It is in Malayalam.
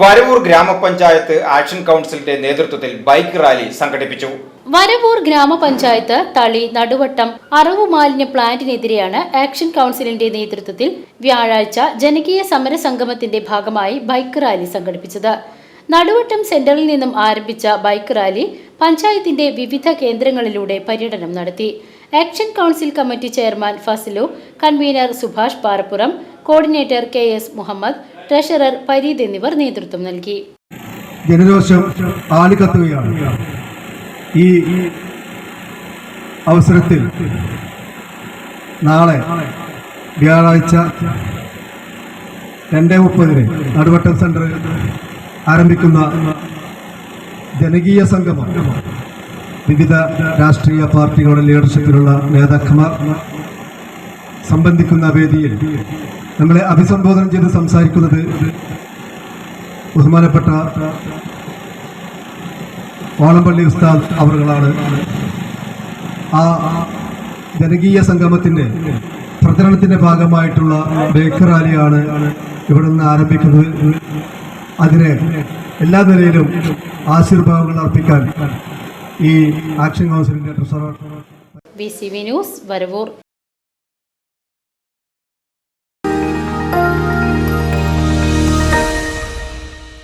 Varavoor ഗ്രാമപഞ്ചായത്ത് ആക്ഷൻ കൗൺസിലിന്റെ നേതൃത്വത്തിൽ ബൈക്ക് റാലി സംഘടിപ്പിച്ചു. വരവൂർ ഗ്രാമപഞ്ചായത്ത് തളി നടുവട്ടം അറവു മാലിന്യ പ്ലാന്റിനെതിരെയാണ് ആക്ഷൻ കൗൺസിലിന്റെ നേതൃത്വത്തിൽ വ്യാഴാഴ്ച ജനകീയ സമര സംഗമത്തിന്റെ ഭാഗമായി ബൈക്ക് റാലി സംഘടിപ്പിച്ചത്. നടുവട്ടം സെന്ററിൽ നിന്നും ആരംഭിച്ച ബൈക്ക് റാലി പഞ്ചായത്തിന്റെ വിവിധ കേന്ദ്രങ്ങളിലൂടെ പര്യടനം നടത്തി. Action council committee chairman Fasilu convener Subhash Parappuram coordinator K S Muhammad treasurer Fareed എന്നിവർ നേതൃത്വം നൽകി. ജനരോഷം ഈ അവസരത്തിൽ നാളെ വ്യാഴാഴ്ച രണ്ട് മുപ്പതിന് നടുവട്ടം സെന്ററിൽ ആരംഭിക്കുന്ന ജനകീയ സംഗമം വിവിധ രാഷ്ട്രീയ പാർട്ടികളുടെ ലീഡർഷിപ്പിലുള്ള നേതാക്കന്മാർ സംബന്ധിക്കുന്ന വേദിയിൽ നമ്മളെ അഭിസംബോധന ചെയ്ത് സംസാരിക്കുന്നത് ബഹുമാനപ്പെട്ട ഓളംപള്ളി ഉസ്താദ് അവറുകളാണ്. ആ ജനകീയ സംഗമത്തിന്റെ പ്രചരണത്തിന്റെ ഭാഗമായിട്ടുള്ള ബേക്കർ റാലിയാണ് ഇവിടെ നിന്ന് ആരംഭിക്കുന്നത്. അതിന് എല്ലാ നിലയിലും ആശീർവാദങ്ങൾ അർപ്പിക്കാൻ ഈ ആക്ഷൻ കൗൺസിലിന്റെ treasurer B C V news Varavoor